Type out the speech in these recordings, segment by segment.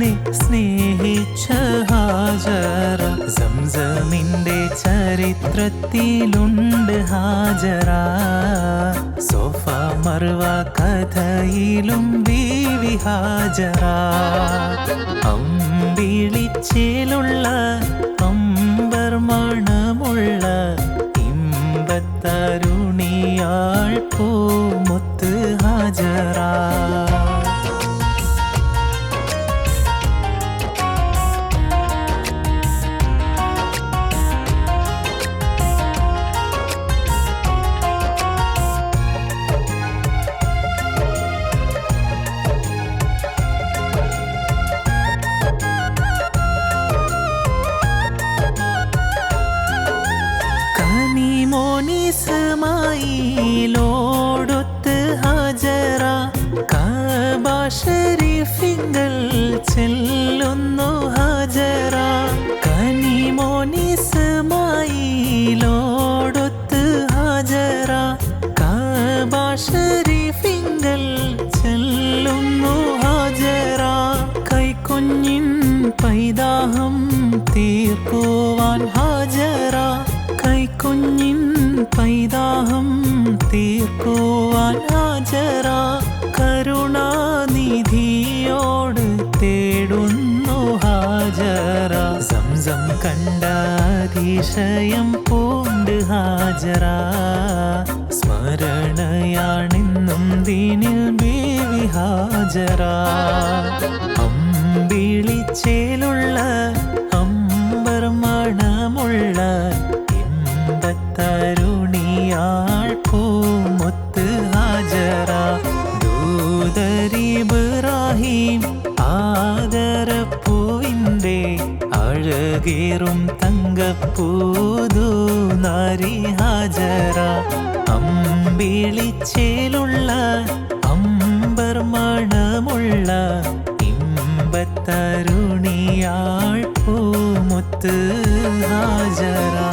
തന്നെ സ്നേഹിച്ച ഹാജറ. സംസമിന്റെ ചരിത്രത്തിലുണ്ട് ഹാജറ. സോഫ മറുവ കഥയിലും ബീവി ഹാജറ. അമ്പിളിച്ചിലുള്ള അമ്പർമാണമുള്ള അതിശയം പൂണ്ട് ഹാജറ സ്മരണയാണെന്നും ദീനിൽ ബീവി ഹാജറ അമ്പിളിച്ചേലുള്ള അമ്പർ മണമുള്ള ഹാജരാ പൂമൊത്ത് ഹാജറ ദൂതരിബ്രാഹിം ആദരപ്പൂവിന്റെ അഴകേറും തങ്കപ്പൂതു നാരി ഹാജര. അമ്പിളിച്ചേലുള്ള അമ്പർ മണമുള്ള ഇമ്പത്തരുണിയാൾ പൂമുത്ത് ഹാജരാ.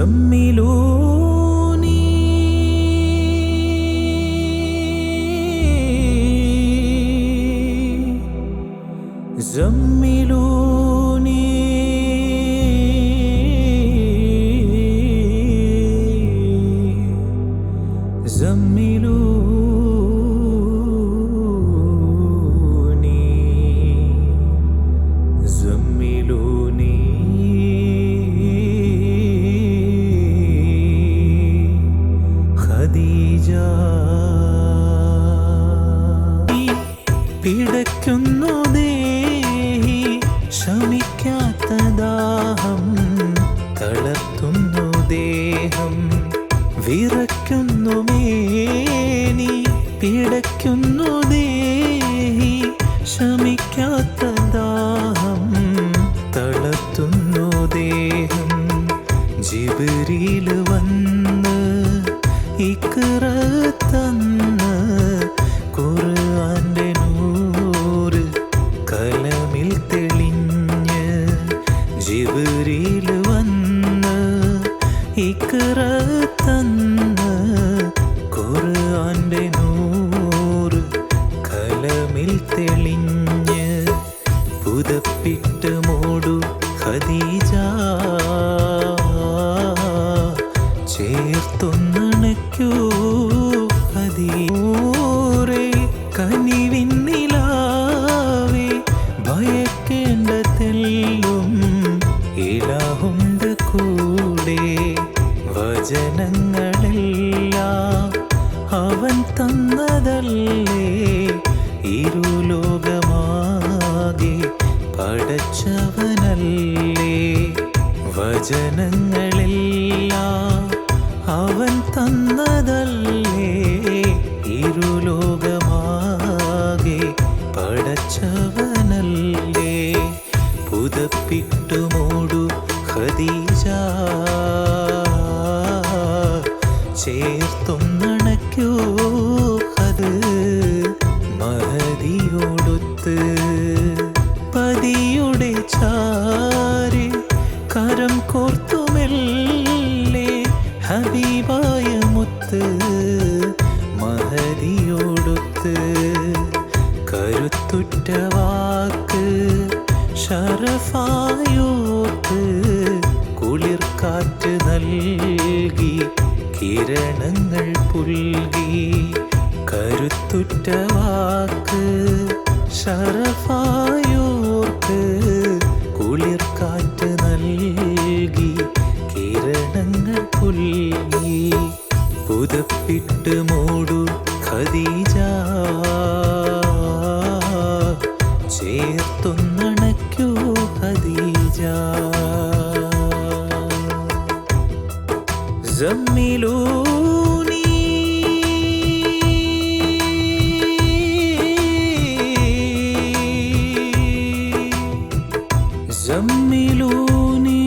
زملوني زملوني زملوني വിറയ്ക്കുന്നു മേനി പിടയ്ക്കുന്നു ദേഹി ക്ഷമിക്കാത്ത തൊന്നണയ്ക്കൂ ഇരുലോകമാകെ പടച്ചവനല്ലേ. വചനങ്ങളെല്ലാം അവൻ തന്നതല്ല കിരണങ്ങൾ പുൽകി കരുത്തുറ്റ വാക്ക് ശരഫായോർക്ക് കുളിർക്കാറ്റ് നൽകി കിരണങ്ങൾ പുൽകി പുതപ്പിട്ട് മൂടു ഖദീജ ചേർത്തൊന്നണയ്ക്കൂ ഖദീജ జమ్మిలోని జమ్మిలోని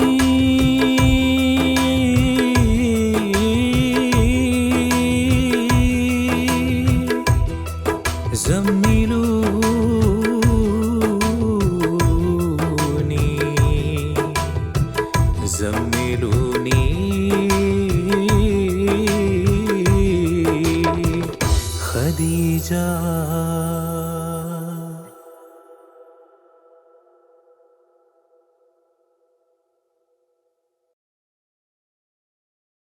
జమ్మిలో 着